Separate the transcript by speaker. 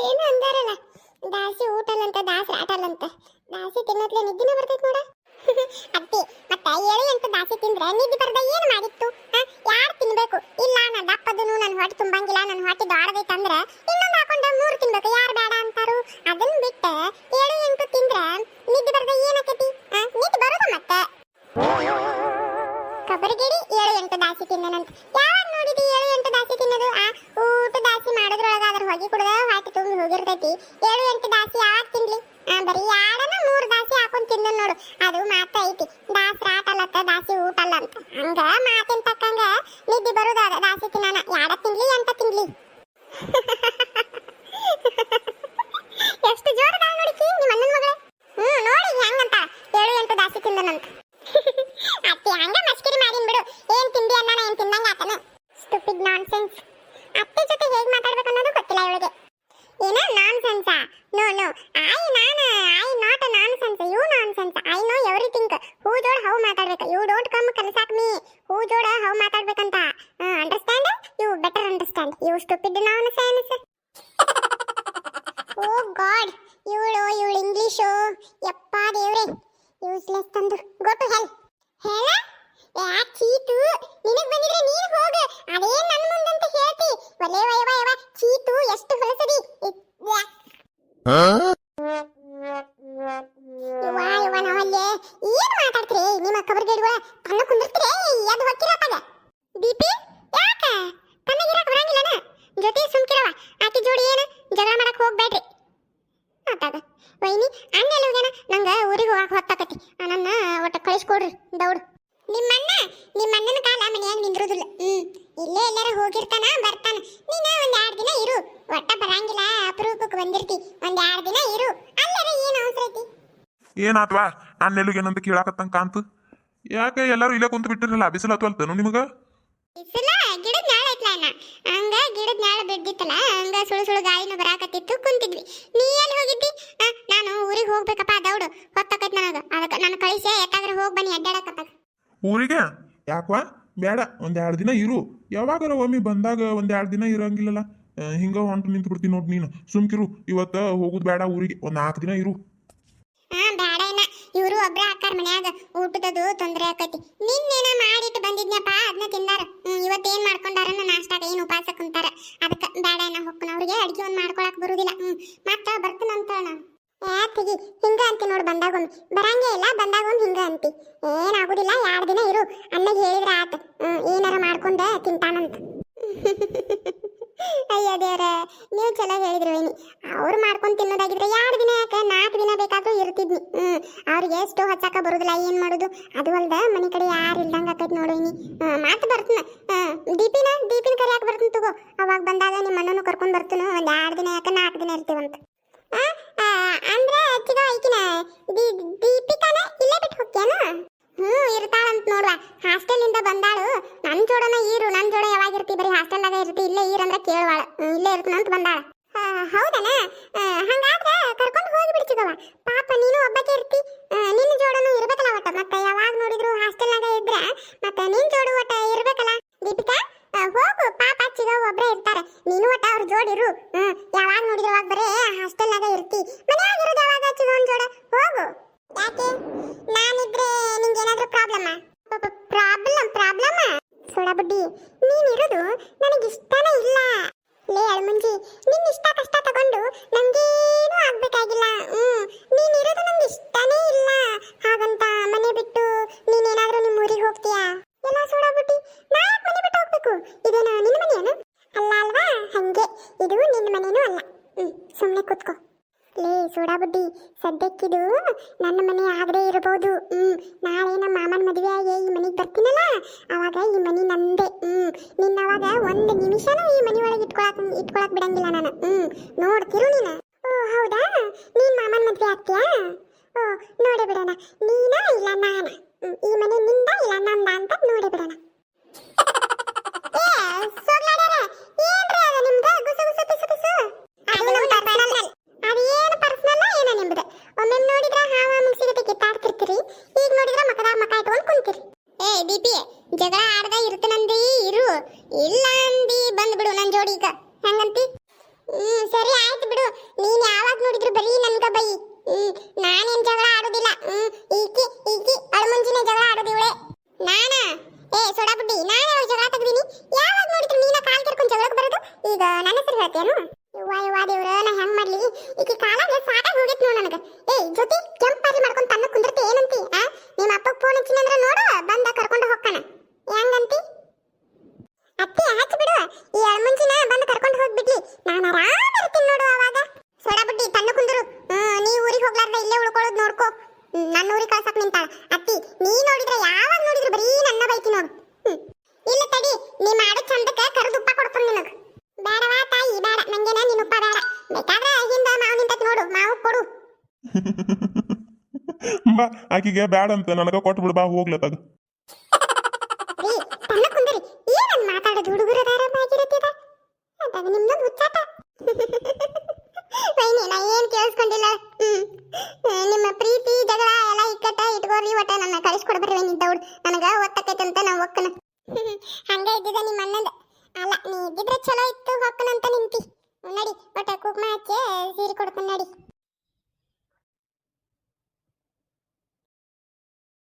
Speaker 1: ಅದೇನು ಅಂದಾರಲ್ಲ. ದಾಸಿ ಊಟಲ್ಲಂತ, ದಾಸಿ ಆಟಲ್ಲಂತ. ದಾಸಿ ತಿನ್ನತ್ಲೆ ನಿದ್ದಿನ ಬರ್ತೈತ್ ನೋಡ. ಅತ್ತಿ, ಮತ್ತ ಏಳು ಎಂಟು ದಾಸಿ ತಿಂದ್ರೆ ನಿದ್ದೆ ಬರ್ದ ಏನು ಮಾಡಿತ್ತು? ಯಾರು ತಿನ್ಬೇಕು? ಇಲ್ಲ ನಾ ದಪ್ಪದನು ನನ್ನ ಹೊಟ್ಟೆ ತುಂಬಂಗಿಲ್ಲ ನನ್ನ ಹೊಟ್ಟೆ ದೊಡ್ಡದೈತೆ ಅಂದ್ರೆ ಇನ್ನೊಂದು ಹಾಕೊಂಡ ಮೂರು ತಿನ್ಬೇಕು. ಯಾರು ಬೇಡ ಅಂತಾರು? ಅದನ್ನ ಬಿಟ್ಟು ಏಳು ಎಂಟು ತಿಂದ್ರೆ ನಿದ್ದೆ ಬರ್ದ ಏನಾಕತಿ? ನಿದ್ದೆ ಬರೋದ ಮತ್ತೆ. ಕಬರಿಗಿಡಿ ಏಳು ಎಂಟು ದಾಸಿ ತಿನ್ನನಂತ ಯಾವಾಗ ನೋಡಿದಿ ಏಳು ಎಂಟು ದಾಸಿ ತಿನ್ನೋದು ಆ ಊಟ ದಾಸಿ ಮಾಡೋದ್ರೊಳಗ ಅದ್ರ ಹೊಗೆ ಕುಡ್ದ ಹೊಟ್ಟೆ ತುಂಬಿ ಹೋಗಿರ್ತೈತಿ ಏಳು ಎಂಟು ದಾಸಿ ಯಾವಾಗ ತಿನ್ಲಿ? ಆ, ಬರೀ ಯಾಡನ ಮೂರು ದಾಸಿ ಹಾಕೊಂಡ್ ತಿನ್ನ ನೋಡು. ಅದು ಮಾತ ಐತಿ. ದಾಸ್ರ ಆಟಲ್ಲತ್ತ ದಾಸಿ ಊಟಲ್ಲ ಅಂತ. ಹಂಗ ಮಾತಿನ ತಕ್ಕಂಗ ನಿದ್ದೆ ಬರುದ ದಾಸಿ ತಿನ್ನಾನ ಯಾಡ ತಿನ್ಲಿ, ಎಂತ ತಿನ್ಲಿ? ಎಷ್ಟು ಜೋರದ ನೋಡಿ ನಿಮ್ಮ ಅಣ್ಣನ ಮಗಳ. ಹ್ಮ್, ನೋಡಿ ಹೆಂಗಂತ. ಏಳು, ಎಂಟು ದಾಸಿ ತಿಂದನಂತ. ಅತ್ತಿ ಹಂಗ ಮಸ್ಕಿರಿ ಮಾಡಿನ್ ಬಿಡು. ಏನ್ ತಿಂದಿ ಅನ್ನ ಏನ್ ತಿಂದಂಗ ಆತನು. ಸ್ಟುಪಿಡ್ ನಾನ್ಸೆನ್ಸ್ ಅತ್ತೆ ಜೊತೆ ಹೇಗ್ ಮಾತಾಡ್ಬೇಕು ಅನ್ನೋದು ಗೊತ್ತಿಲ್ಲ ಇವಳಿಗೆ. ಏನ ನಾನ್ಸೆನ್ಸಾ no no I non I not nonsense you nonsense I know everything who Jod how ಮಾತಾಡ್ಬೇಕು? ಯು ಡೋಂಟ್ ಕಮ್ ಕಲ್ಸಾಕ್ ಮೀ ಹೂ ಜೋಡ how ಮಾತಾಡ್ಬೇಕಂತ? Understand you better understand you stupid nonsense oh god ಇವಳು ಇವಳು ಇಂಗ್ಲೀಷು ಯಪ್ಪ ದೇವ್ರೆ. Useless ತಂದು. Go to hell ಹೋಗಿರ್ತಾನ ಬರ್ತಾನ. ನೀನ ಒಂದ್ ಎರಡ್ ದಿನ ಇರು. ಒಟ್ಟ ಬರಂಗಿಲ್ಲ ಅಪರೂಪಕ್ಕೆ ಬಂದಿರ್ತಿ. ಒಂದ್ ಎರಡ್ ದಿನ ಇರು. ಅಲ್ಲರ ಏನ್ ಅವಸರ ಐತಿ?
Speaker 2: ಏನಾತ್ವಾ ನಾನು ನೆಲುಗೇನಂತ ಕೇಳಾಕತ್ತಂಗ ಕಾಂತು ಯಾಕೆ ಎಲ್ಲರೂ ಇಲ್ಲೇ ಕುಂತ ಬಿಟ್ಟಿರಲ್ಲ ಬಿಸಿಲು ಹತ್ವಲ್ತನು ನಿಮಗ?
Speaker 1: ಬಿಸಿಲ ಗಿಡದ ನಾಳ ಐತ್ಲ ಅಣ್ಣ. ಹಂಗ ಗಿಡದ ನಾಳ ಬಿದ್ದಿತ್ತಲ್ಲ ಹಂಗ ಸುಳು ಸುಳು ಗಾಳಿನ ಬರಾಕತ್ತಿತ್ತು ಕುಂತಿದ್ವಿ. ನೀ ಎಲ್ಲಿ ಹೋಗಿದ್ದಿ? ಆ, ನಾನು ಊರಿಗೆ ಹೋಗ್ಬೇಕಪ್ಪ ದೌಡು. ಹೊತ್ತಾಕೈತ್ ನನಗ. ಅದಕ್ಕೆ ನಾನು ಕಳಿಸಿ ಯಾಕಾದ್ರೂ ಹೋಗಿ ಬನ್ನಿ ಅಡ್ಡಾಡಕತ್ತಾಗ
Speaker 2: ಊರಿಗೆ? ಯಾಕ್ವಾ? ಬೇಡ ಒಂದ್ ಎರಡು ದಿನ ಇರು. ಯಾವಾಗಾರ ಒಮ್ಮೆ ಬಂದಾಗ ಒಂದ್ ಎರಡು ದಿನ ಇರೋಂಗಿಲ್ಲಲ್ಲ. ಹಿಂಗೆ ಹೊಂಟು ನಿಂತು ಬಿಡ್ತೀನಿ ನೋಡಿ ನೀನು. ಸುಮ್ಕಿರು, ಇವತ್ತ ಹೋಗುದ್ ಬೇಡ ಊರಿಗೆ. ಒಂದ್ ನಾಲ್ಕು ದಿನ ಇರು.
Speaker 1: ಇವರು ಒಬ್ರ ಹಾಕಾರ ಮನ್ಯಾಗ. ಊಟದದು ತೊಂದರೆ ಆಕೈತಿ. ನಿನ್ನೇನ ಮಾಡಿಟ್ಟು ಬಂದಿದ್ನಪ್ಪ ಅದನ್ನ ತಿಂದಾರ. ಇವತ್ತೇನ್ ಮಾಡ್ಕೊಂಡಾರನ್ನ ನಾಷ್ಟಾಗ ಏನು ಉಪವಾಸ ಕುಂತಾರ. ಅದಕ್ಕ ಬೇಡ ಇನ್ನ ಹೊಕ್ಕನ ಅವ್ರಿಗೆ ಅಡ್ಗೆ ಒಂದ್ ಮಾಡ್ಕೊಳಕ್ ಬರುದಿಲ್ಲ. ಹ್ಮ್, ಮತ್ತ ಯಾತಿಗಿ ಹಿಂಗ ಅಂತಿ ನೋಡು ಬಂದಾಗೊಮ್ಮೆ. ಬರಂಗೇ ಇಲ್ಲ, ಬಂದಾಗೊಮ್ಮೆ ಹಿಂಗ ಅಂತಿ. ಏನಾಗುದಿಲ್ಲ ಎರಡು ದಿನ ಇರು. ಅಣ್ಣಗೆ ಹೇಳಿದ್ರ ಆತ. ಏನಾರ ಮಾಡ್ಕೊಂಡ ತಿಂತಾನಂತ. ಅಯ್ಯ ದೇವ್ರ, ನೀವು ಚಲೋ ಹೇಳಿದ್ರು ಏನಿ ಅವ್ರು ಮಾಡ್ಕೊಂಡು ತಿನ್ನೋದಾಗಿದ್ರೆ ಎರಡು ದಿನ ಯಾಕೆ? ನಾಲ್ಕು ದಿನ ಬೇಕಾದ್ರೂ ಇರ್ತಿದ್ನಿ. ಹ್ಮ್, ಅವ್ರಿಗೆ ಎಷ್ಟೋ ಹಚ್ಚಾಕ ಬರುದಿಲ್ಲ, ಏನ್ ಮಾಡುದು? ಅದು ಅಲ್ದ, ಮನೆ ಕಡೆ ಯಾರು ಇಲ್ದಂಗ ಆಕೈತಿ ಏನಿ ಮಾತು ಬರ್ತನ. ದೀಪಿನ ದೀಪಿನ ಕರಿಯಾಕ ಬರ್ತೀನಿ ತಗೋ. ಅವಾಗ ಬಂದಾಗ ನಿಮ್ಮ ಅಣ್ಣನು ಕರ್ಕೊಂಡ್ ಬರ್ತೀನಿ. ಒಂದ್ ಎರಡು ದಿನ ಯಾಕೆ ನಾಲ್ಕು ದಿನ ಇರ್ತೀವಂತ. ಅಂದ್ರೆ ಚಿಗ ಐಕಿನ ದಿ- ದೀಪಿಕಾನ ಇಲ್ಲೇ ಬಿಟ್ಟು ಹೋಗ್ಯಾನ? ಹ್ಮ್, ಇರ್ತಾಳಂತ ಹಾಸ್ಟೆಲ್ ಇಂದ ಬಂದಾಳು. ನನ್ ಜೋಡನ ಇರು, ನನ್ ಜೋಡ ಯಾವಾಗ ಇರ್ತಿ? ಬರೀ ಹಾಸ್ಟೆಲ್ನಾಗ ಇರ್ತಿ, ಇಲ್ಲೇ ಇರಂದ್ರ ಕೇಳುವಾಳ. ಇಲ್ಲೇ ಇರ್ತನಂತ ಬಂದಾಳ. ಹೌದನ? ಹಂಗಾದ್ರೆ ಕರ್ಕೊಂಡು ಹೋಗಿ ಬಿಡ್ತಿದವ ಪಾಪ, ನೀನು ಒಬ್ಬಕ್ಕೆ ಇರ್ತಿ. ನಿನ್ನ ಜೋಡನು ಇರ್ಬೇಕಲ್ಲ ಒಟ್ಟ ಮತ್ತೆ ಯಾವಾಗ ನೋಡಿದ್ರು ಹಾಸ್ಟೆಲ್ನಾಗ ಇದ್ರ ಮತ್ತೆ ನಿನ್ ಜೋಡು ಒಟ್ಟ ಇರ್ಬೇಕಲ್ಲ ದೀಪಿಕಾ ಆ, ಹೋಗು ಪಾಪ ಚಿಗ ಒಬ್ರೇ ಇರ್ತಾರೆ ನೀನು ಒಟ್ಟ ಅವ್ರ ಜೋಡಿರು ಹ್ಮ್ ಯಾವಾಗ ನೋಡಿದ್ರು ಅವಾಗ ಬರೇ ಹಾಸ್ಟೆಲ್ನಾಗ ಇರ್ತಿ ಮನ್ಯಾಗ ಇರೋದು ಯಾವಾಗ ಚಿಗವನ್ ಜೋಡ ಹೋಗು ಯಾಕೆ ನಾನಿದ್ರೆ ನಿಂಗೇನಾದ್ರೂ ಪ್ರಾಬ್ಲಮ್ ಪ್ರಾಬ್ಲಮ್ ಪ್ರಾಬ್ಲಮ್ ಸುಳಬುಡ್ಡಿ ನೀನಿರೋದು ನನಗೆ ಇಷ್ಟನೇ ಇಲ್ಲ. ಲೇ ಅಳ್ಮಂಜಿ ನಿನ್ನ ಇಷ್ಟ ಕಷ್ಟ ತಗೊಂಡು ನಮ್ಗೇನು ಆಗ್ಬೇಕಾಗಿಲ್ಲ. ಹ್ಮ್, ನೀನ್ ಇರೋದು ನಮ್ಗೆ ಇಷ್ಟನೇ ಇಲ್ಲ. ಹಾಗಂತ ಮನೆ ಬಿಟ್ಟು ನೀನೇನಾದ್ರೂ ನಿಮ್ಮ ಊರಿಗೆ ಹೋಗ್ತೀಯಾ? ಎಲ್ಲ ಸುಳಬುಡ್ಡಿ ನಾ ಯಾಕೆ ಮನೆ ಬಿಟ್ಟು ಹೋಗ್ಬೇಕು? ಇದೇನು ನಿನ್ನ ಮನೆಯೇನು? ಅಲ್ಲ ಅಲ್ವಾ? ಹಂಗೆ. ಇದು ನಿನ್ನ ಮನೇನೂ ಅಲ್ಲ. ಹ್ಮ್ ಸುಮ್ಮನೆ ಕೂತ್ಕೋ. ಲೇ ಸೋಡಾ ಬುಡ್ಡಿ ಸದ್ಯಕ್ಕಿದು ನನ್ನ ಮನೆ ಆಗದೆ ಇರಬಹುದು ಹ್ಮ್, ನಾಳೆ ನಮ್ಮ ಮಾಮನ ಮದುವೆ ಆಗಿ ಈ ಮನೆಗೆ ಬರ್ತೀನಲ್ಲ? ಅವಾಗ ಈ ಮನೆ ನಂದೆ. ನಿನ್ನ ಅವಾಗ ಒಂದು ನಿಮಿಷನೂ ಈ ಮನಿ ಒಳಗೆ ಇಟ್ಕೊಳಕ್ ಇಟ್ಕೊಳಕ್ ಬಿಡಂಗಿಲ್ಲ ನಾನು. ಹ್ಮ್, ನೋಡ್ತಿರು ನೀನ. ಓ, ಹೌದಾ? ನೀನ್ ಮಾಮನ್ ಮದುವೆ ಆಗ್ತೀಯಾ? ಓ, ನೋಡಿ ಬಿಡೋಣ. ನೀನ ಇಲ್ಲ ನಾನ? ಈ ಮನೆ ನಿಂದ ಇಲ್ಲ ನಂದ ಅಂತ ನೋಡಿ ಬಿಡೋಣ ಏ ಸೋಗ್ಲಾಡ್ಯಾರ ಏನ್ರಿ ಅದು ನಿಮ್ದು ಗುಸು ಗುಸು ಪಿಸು ಪಿಸು ಅದು ನಮ್ಮ ಪರ್ಸನಲ್ ಅದು ಏನು ಪರ್ಸನಲ್ ಏನೋ ನಿಮ್ದು ಒಮ್ಮೆ ನೋಡಿದ್ರೆ ಹಾವ ಮುಗಿಸಿಗತ್ತೆ ಕಿತ್ತಾಡ್ತಿರ್ತೀರಿ ಈಗ ನೋಡಿದ್ರೆ ಮಕದಾಗ ಮಕ ಇಟ್ಕೊಂಡು ಕುಂತೀರಿ ಏ ದೀಪಿ ಜಗಳ ಆಡ್ದ ಇರ್ತನಂದಿ ಇರು ಇಲ್ಲ ಅಂದಿ ಬಂದ್ಬಿಡು ನನ್ನ ಜೋಡಿ ಈಗ. ಹಂಗಂತಿ? ಹ್ಮ್, ಸರಿ ಆಯ್ತು ಬಿಡು. ನೀನ್ ಯಾವಾಗ ನೋಡಿದ್ರು ಬರೀ ನನ್ಗ ಬೈ ಹ್ಮ್, ನಾನೇನ್ ಜಗಳ ಆಡೋದಿಲ್ಲ. ಹ್ಮ್, ಈಕಿ ಈಕಿ, ಅಳಮುಂಜಿನ ಜಗಳ ಆಡೋದು ನಾನ? ಏ, ಸೋಡಾ ಬುಡ್ಡಿ, ನಾನು ಜಗಳ ತೆಗ್ದೀನಿ? ಯಾವಾಗ ನೋಡಿದ್ರು ನೀನ ಕಾಲ್ ಕೆರ್ಕೊಂಡ್ ಜಗಳಕ್ಕೆ ಬರೋದು? ಈಗ ನನ್ನ ಹೆಸರು ಹೇಳ್ತೇನು ಯವ್ವ ಯುವಾ ದೇವ್ರ, ನಾ ಹೆಂಗ್ ಮಾಡ್ಲಿ? ಈಕಿ ಕಾಲಾಗ ಸಾಕಾಗಿ ಹೋಗೈತ್ ನೋಡ್ ನನಗ. ಏ ಜೊತೆ ಕೆಂಪಾರಿ ಮಾಡ್ಕೊಂಡ್ ತನ್ನ ಕುಂದಿರ್ತಿ ಏನಂತಿ, ಆ? ನಿಮ್ಮ ಅಪ್ಪಗ್ ಫೋನ್ ಹಚ್ಚಿನಂದ್ರ ನೋಡು, ಬಂದ ಕರ್ಕೊಂಡು ಹೋಗ್ತಾನ. ಹೆಂಗಂತಿ? ಅತ್ತಿ ಹಚ್ಚ ಬಿಡು ಈ ಅಳ್ಮುಂಚಿನ ಬಂದು ಕರ್ಕೊಂಡು ಹೋಗ್ಬಿಡ್ಲಿ ನಾನು ಆರಾಮ ಇರ್ತೀನಿ ನೋಡು ಅವಾಗ. ಸೋಡಾ ಬುಡ್ಡಿ ತನ್ನ ಕುಂದ್ರು. ನೀ ಊರಿಗೆ ಹೋಗ್ಲಾರ್ದ ಇಲ್ಲೇ ಉಳ್ಕೊಳ್ಳೋದು ನೋಡ್ಕೋ. ನನ್ನ ಊರಿಗೆ ಕಳ್ಸಕ್ ನಿಂತಾಳ. ಅತ್ತಿ, ನೀ ನೋಡಿದ್ರೆ ಯಾವಾಗ ನೋಡಿದ್ರು ಬರೀ ನನ್ನ ಬೈತಿ ನೋಡು. ಇಲ್ಲ ತಡಿ, ನೀ ಮಾಡೋ ಚಂದಕ್ಕೆ ಕರೆದು ಉಪ್ಪ ಕೊಡ್ತೀನಿ ನಿನಗೆ. ಬೇಡವಾ ತಾಯಿ, ಬೇಡ. ನಂಗೇನ ನಿನ್ನ ಉಪ್ಪ ಬೇಡ. ಬೇಕಾದ್ರೆ ಹಿಂದ ಮಾವು ನಿಂತತ್ ನೋಡು. ಮಾವು ಕೊಡು.
Speaker 2: ಬಾ, ಆಕಿಗೆ ಬ್ಯಾಡ ಅಂತ ನನಗ ಕೊಟ್ಟು ಬಿಡು ಬಾ ಹೋಗ್ಲತ್ತಾಗ
Speaker 1: ಅದಾಗ ನಿಮ್ದು ಹುಚ್ಚಾಟ. ವೈನಿ, ನಾ ಏನ್ ಕೇಳಿಸ್ಕೊಂಡಿಲ್ಲ. ಹ್ಮ್. ನಿಮ್ಮ ಪ್ರೀತಿ, ಜಗಳ ಎಲ್ಲ ಇಕ್ಕಟ್ಟ ಇಟ್ಕೋರಿ ಒಟ್ಟ ನನ್ನ ಕಳಿಸ್ಕೊಡ್ಬರ್ರಿ ವೈನಿ ದೌಡ್. ನನಗ ಒತ್ತಕೈತೆ ಅಂತ ನಾ ಒಕ್ಕನ. ಹಂಗ ಇದ್ದಿದ ನಿಮ್ಮ ಅಣ್ಣಂದ. ಅಲ್ಲ, ನೀ ಇದ್ದಿದ್ರೆ ಚಲೋ ಇತ್ತು, ಹೊಕ್ಕನಂತ ನಿಂತಿ. ನಡಿ, ಒಟ್ಟ ಕುಕ್ಮ ಹಚ್ಚಿ ಸೀರೆ ಕೊಡ್ತಾನೆ ನಡಿ.